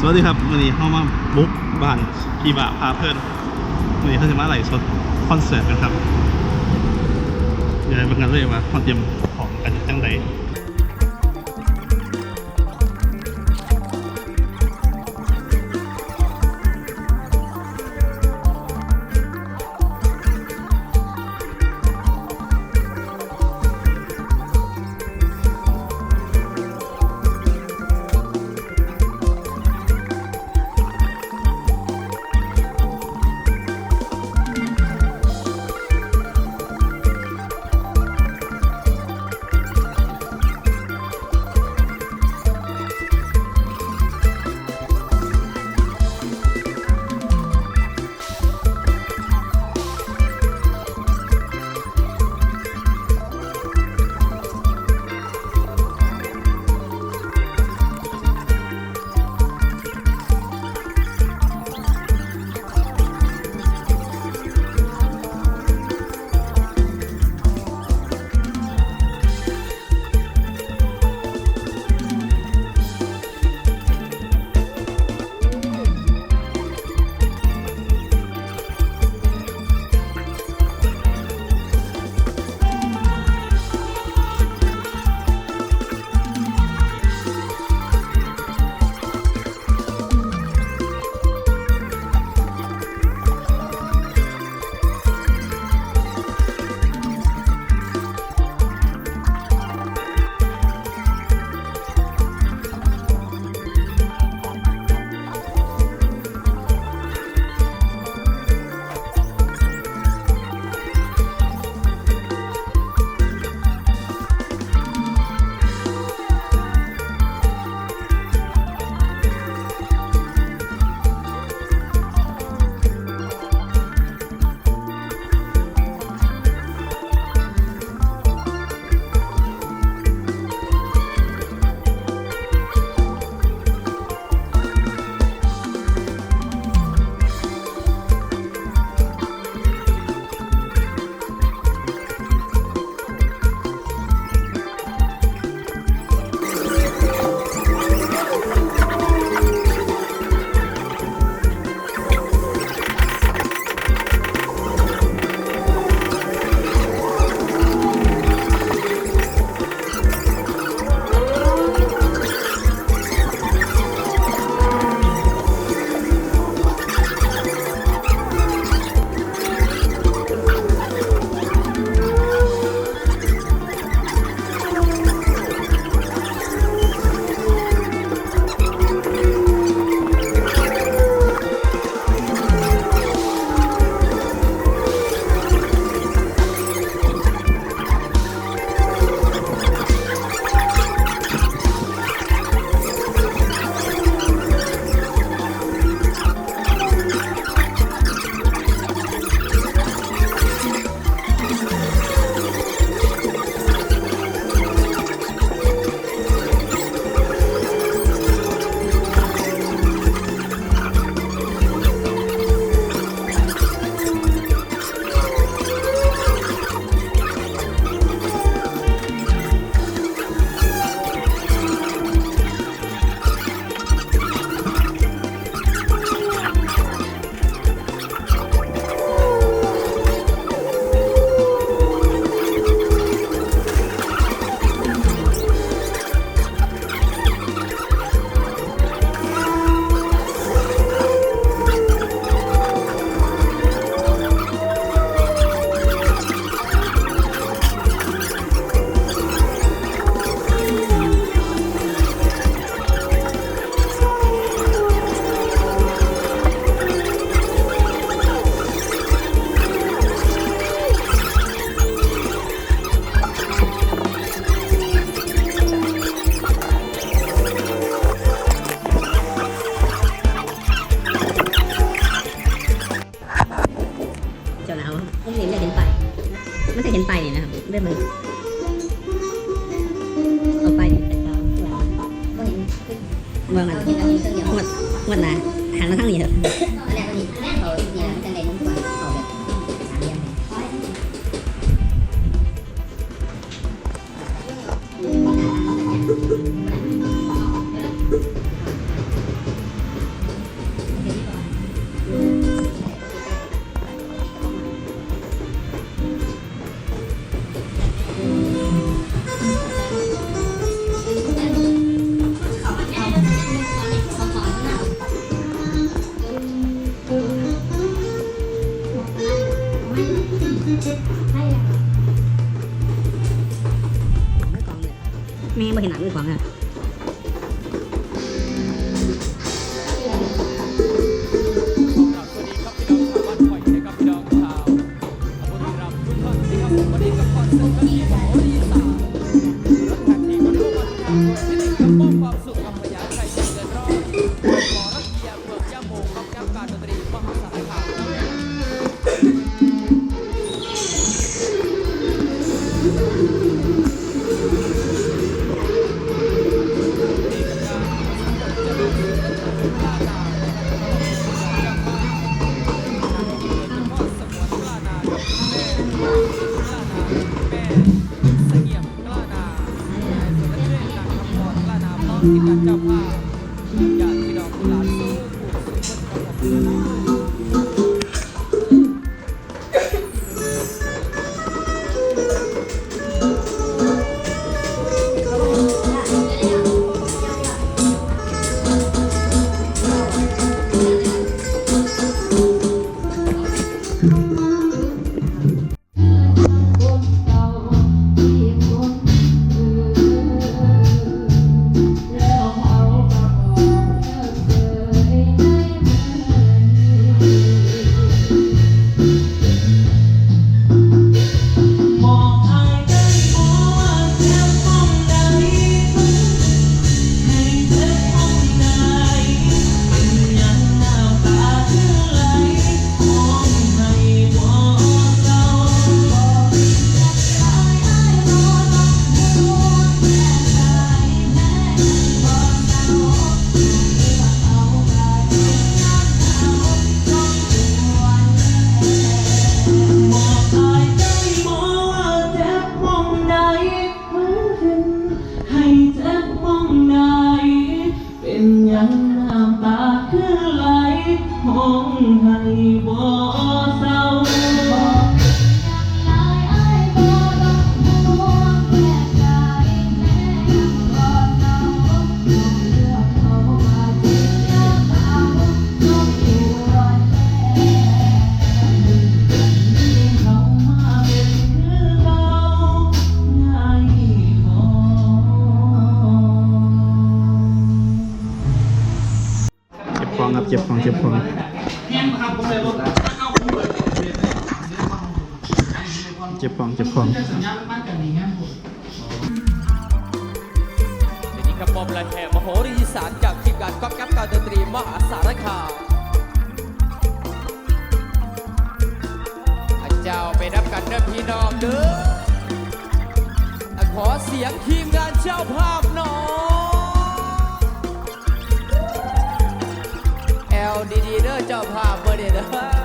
สวัสดีครับวันนี้เข้ามาบุ๊กบ้านพีบะพาเพื่อนวันนี้เขาจะมาไหลสดคอนเสิร์ตกันครับเดี๋ยวเป็นกันเลยว่าคอนเตรียมของกันจังใด เมื่อมันวดงวดหนาหันมาทางนี้เถอะ แม่บ่เห็นหน้ามือขงอะสุขกับพยาไทยเดินรอดขอรับเกียรติเมืองย่าโมกับย่ำการดนตรีมหาสารคาม ทีมงานเจ้าภาพญาติพี่น้องหลานสู้ผู้สุขคนครับ ของครับเก็บของเก็บของเก็บของเก็บของเดี๋ยวนี้กระปอมและแห่มโหรีสานจากทีมงานก๊อปแก๊ปการดนตรีมหาสารคามอาเจ้าไปนับกันเด้อพี่น้องเด้อขอเสียงทีมงานเจ้าภาพหน่อยาพ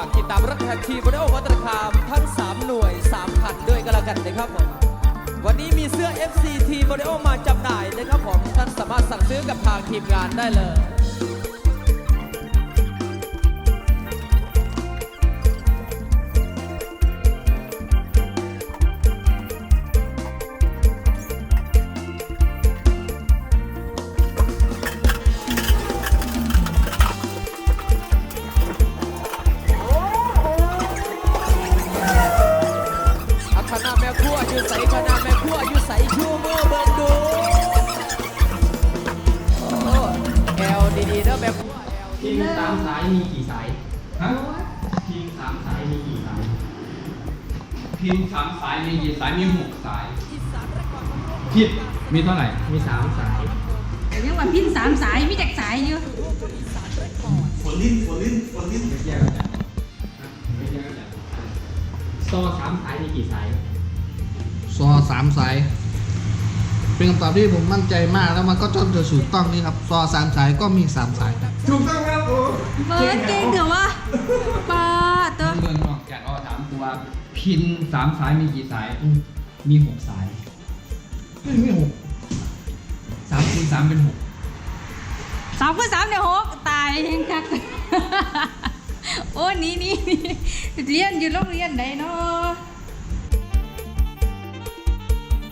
ากติดตามรักแท็กทีบริโอวัตรคามทั้ง 3 หน่วย 3 คันด้วยกันแล้วกันนะครับผม วันนี้มีเสื้อ FC ทีบริโอมาจำหน่ายนะครับผม ท่านสามารถสั่งซื้อกับทางทีมงานได้เลย อยู่ใสคณะแม่ครัวอยู่ใสชูมือเบิ่งดูโอ้แอลดีๆเด้อแม่ครัวแอลพิมพ์สามสายมีกี่สาย ฮะพิมพ์สามสายมีกี่สายพิมพ์สามสายมีกี่สาย มีหกสาย ผิด มีเท่าไหร่ มีสามสายแต่ยังว่าพินสามสายมีจากสายอยู่ฝนลิ้นฝนลิ้นฝนลิ้นไม่แยกกันไม่แยกกันซอสามสายมีกี่สาย ซอสามสายซเป็นคำตอบที่ผมมั่นใจมากแล้วมันก็จนจะถูกต้องนี่ครับ ซอสามสายก็มีสามสายครับถูกต้องครับผมเบิร์ดเก่งเถอะวะป้าตัวเมืองนอกจากอ้อถามตัวพินสามสายมีกี่สาย มีหกสายไม่มีหกสามคูณสามเป็นหกสามคูณสามเนี่ยหกตายเองคักโอ้นี่นี่นี่เรียนอยู่โรงเรียนไหนเนาะ